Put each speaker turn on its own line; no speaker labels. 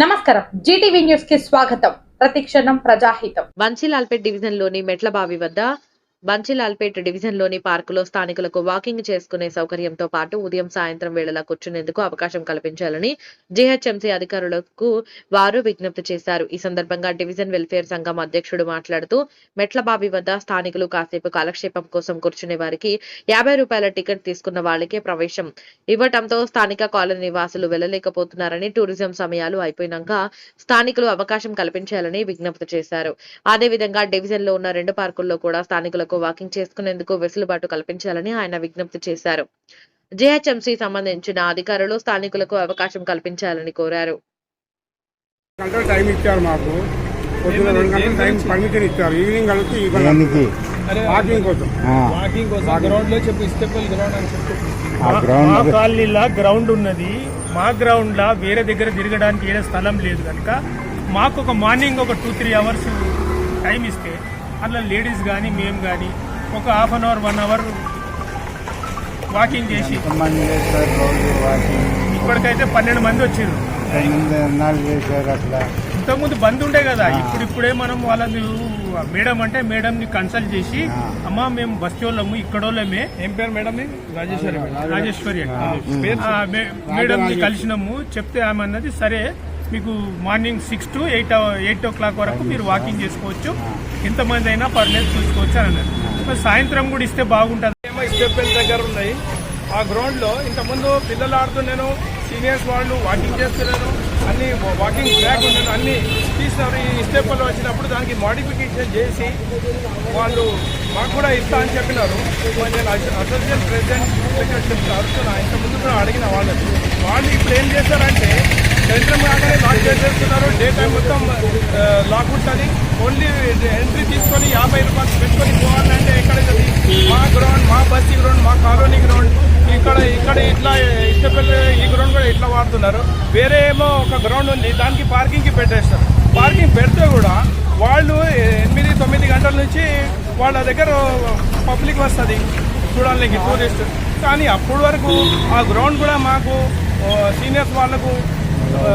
నమస్కారం. జీటీవీ న్యూస్కి స్వాగతం. ప్రతిక్షణం ప్రజాహితం.
వంశీలాల్పేట్ డివిజన్లోని మెట్లబావి వద్ద బన్సీలాల్పేట్ డివిజన్లోని పార్కులో స్థానికులకు వాకింగ్ చేసుకునే సౌకర్యంతో పాటు ఉదయం సాయంత్రం వేళలా కూర్చునేందుకు అవకాశం కల్పించాలని జీహెచ్ఎంసీ అధికారులకు వారు విజ్ఞప్తి చేశారు. ఈ సందర్భంగా డివిజన్ వెల్ఫేర్ సంఘం అధ్యక్షుడు మాట్లాడుతూ మెట్లబావి వద్ద స్థానికులు కాసేపు కాలక్షేపం కోసం కూర్చునే వారికి యాభై రూపాయల టికెట్ తీసుకున్న వాళ్ళకే ప్రవేశం ఇవ్వటంతో స్థానిక కాలనీ నివాసులు వెళ్ళలేకపోతున్నారని టూరిజం సమయాలు అయిపోయినాక స్థానికులు అవకాశం కల్పించాలని విజ్ఞప్తి చేశారు. అదేవిధంగా డివిజన్లో ఉన్న రెండు పార్కుల్లో కూడా స్థానికులకు వాకింగ్ చేసుకునేందుకు వెసులుబాటు కల్పించాలని ఆయన విజ్ఞప్తి చేశారు. జేహెచ్ఎంసీ సంబంధించిన అధికారులు స్థానికులకు అవకాశం కల్పించాలని కోరారు.
గంటలు టైం ఇచ్చారు మాకు. పొద్దున రెండు గంటలు టైం పర్మిషన్ ఇచ్చారు. ఈవినింగ్ కలిసి ఇవ్వాలి
దేనికి?
వాకింగ్ కోసం.
ఆ,
వాకింగ్ కోసం గ్రౌండ్లో చెప్పు ఇస్తేపల్లి గ్రౌండ్ అని చెప్పు.
ఆ
మా
గ్రౌండ్
కాలనీలా గ్రౌండ్ ఉన్నది. మా గ్రౌండ్ లా వేరే దగ్గర తిరగడానికి ఏడే స్థలం లేదు కనుక మాకు ఒక మార్నింగ్ ఒక టూ త్రీ అవర్స్ టైం ఇస్తే అట్లా లేడీస్ కానీ మేము కానీ ఒక half an hour one hour walking చేసి ఇప్పటికైతే పన్నెండు మంది వచ్చారు ఇంతకుముందు బంద్ ఉండే కదా ఇప్పుడు ఇప్పుడే మనం వాళ్ళని మేడం అంటే మేడం ని కన్సల్ట్ చేసి. అమ్మా మేము బస్తీళ్ళము ఇక్కడోళ్ళమే.
ఏం పేరు మేడం? రాజేశ్వరి మేడం.
రాజేశ్వరి ఆ, మే- మేడం ని కలిసినాము చెప్తే ఆమె అన్నది సరే మీకు morning six to eight eight o'clock వరకు మీరు వాకింగ్ చేసుకోవచ్చు. ఎంతమంది అయినా పర్లేదు చూసుకోవచ్చు అని అన్నారు. సాయంత్రం కూడా ఇస్తే బాగుంటుంది.
ఏమో స్టెప్ దగ్గర ఉన్నాయి. ఆ గ్రౌండ్లో ఇంతకుముందు పిల్లలు ఆడుతున్నాను సీనియర్స్ వాళ్ళు వాకింగ్ చేస్తున్నాను అన్ని వాకింగ్ ట్రాక్ ఉన్నాను అన్ని తీస్తున్నారు ఈ స్టెప్లో వచ్చినప్పుడు దానికి మాడిఫికేషన్ చేసి వాళ్ళు మాకు కూడా ఇస్తా అని చెప్పినారు. నేను అసోసియేషన్ ప్రెసిడెంట్ సెక్రటరీ అడుగుతున్నా ఇంత ముందు కూడా అడిగిన వాళ్ళకి వాళ్ళు ఇప్పుడు ఏం చేశారంటే సాయంత్రం కాగానే లాక్ చేసేస్తున్నారు. డే టైం మొత్తం లాక్ ఉంటుంది. ఓన్లీ ఎంట్రీ తీసుకొని యాభై రూపాయలు పెట్టుకొని పోవాలంటే ఎక్కడ మా గ్రౌండ్ మా బస్తీ గ్రౌండ్ మా కాలనీ గ్రౌండ్ ఇక్కడ ఇక్కడ ఇట్లా ఇష్టపల్లి ఈ గ్రౌండ్ కూడా ఇట్లా వాడుతున్నారు. వేరే ఏమో ఒక గ్రౌండ్ ఉంది దానికి పార్కింగ్కి పెట్టేస్తారు. పార్కింగ్ పెడితే కూడా వాళ్ళు ఎనిమిది తొమ్మిది గంటల నుంచి వాళ్ళ దగ్గర పబ్లిక్ వస్తుంది. చూడడానికి టూరిస్ట్. కానీ అప్పటి వరకు ఆ గ్రౌండ్ కూడా మాకు సీనియర్స్ వాళ్ళకు ఆ,